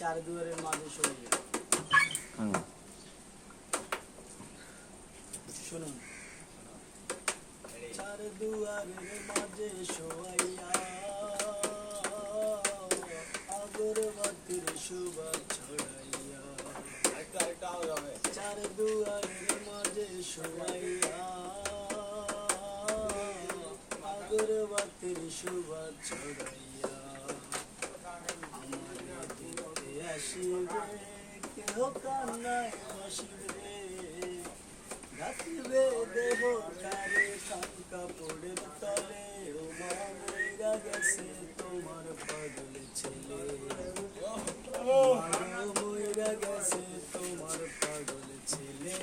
চার দুয়ারের মাঝে। শুনুন। চার দুয়ারের মাঝে শোয়াইয়া আগরবাতির সুবা ছড়াইয়া। চার দুয়ারের মাঝে শোয়াইয়া আগরবাতির সুবা ছড়াইয়া। তোমার পাগল ছেলে ও মা মইরা গেছে তোমার পাগল ছেলে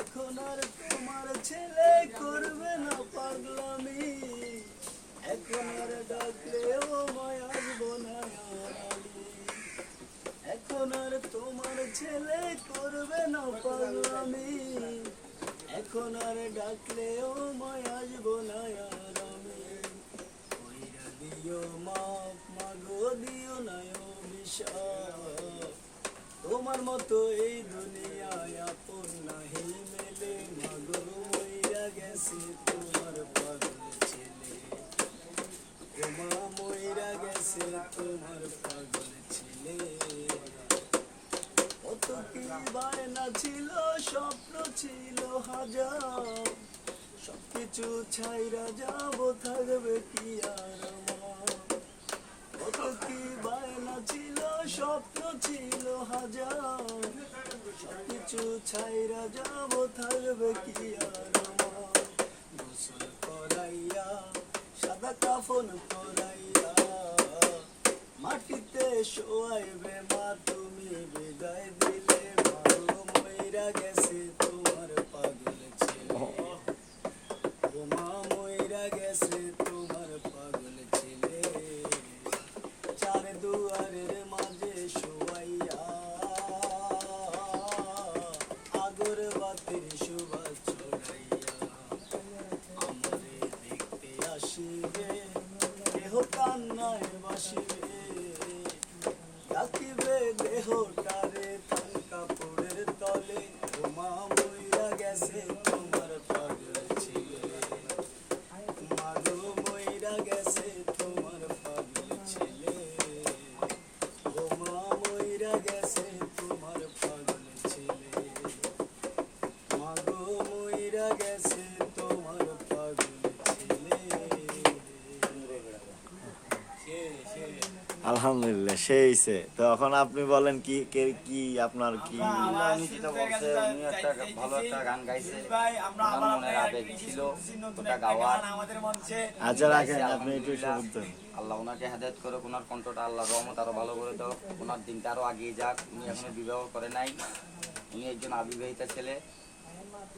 এখন আর তোমার ছেলে করবে না পাগলামি। এখন আর ডাকলে ও মায় আসব না আর আমি। এখন আর তোমার ছেলে করবে না পাগলামি এখন আর ডাকলে ও মায় আসব না আর আমি কইরা দিও মাপ, মাগো দিও না তোমার মতো এই দুনিয়ায় আপন নাহি মেলে। মাগো মইরা গেছে তোমার বায়না ছিল, স্বপ্ন ছিল হাজার। সবকিছু ছাইরা যাব, থাকবে কি আর কত কি বায়না ছিল, স্বপ্ন ছিল হাজার। সবকিছু ছাইরা যাব, থাকবে কি আর গোসল করাইয়া, সাদা কাফন করাইয়া মাটিতে শোয়াইবে মা মা মইরা গেছে তোমার পাগল ছেলে। চার দুয়ারের মাঝে শোয়াইয়া আগর বাতির সুবাস ছড়াইয়া আমারে দেখতে আসিবে। গেছে তোমার আলহামদুলিল্লাহ সেইছে তো এখন আপনি বলেন কি কে- কি আপনার কি? আমরা যেটা বলছে, উনি একটা ভালো একটা গান গাইছে। মনের আবেগ ছিল, ওটা গাওয়ার। আচ্ছা রাখেন আপনি একটু দেন। আল্লাহ ওনাকে হেদায়ত করে ওনার কণ্ঠটা আল্লাহ রহমত আরও ভালো করে দাও। ওনার দিনটা আরও আগিয়ে যাক। উনি এখনও বিবাহ করে নাই। উনি একজন আবিবাহিতা ছেলে।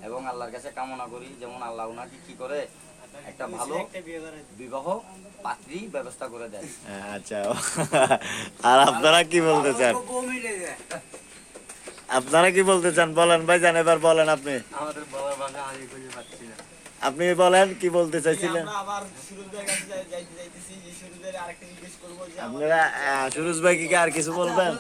এবং আল্লাহর কাছে কামনা করি যেমন আল্লাহ ওনাকে কি করে একটা ভালো বিবাহ পাত্রী ব্যবস্থা করে দেয়। আচ্ছা। আর আপনারা কি বলতে চান? আপনারা কি বলতে চান? বলেন ভাই জান এবার বলেন আপনি। আমাদের বলার ভাষা আগে খুঁজে পাচ্ছি না। আপনি বলেন কি বলতে চাইছিলেন? আপনারা আহ, সুরজ ভাই কি আর কিছু বলবেন?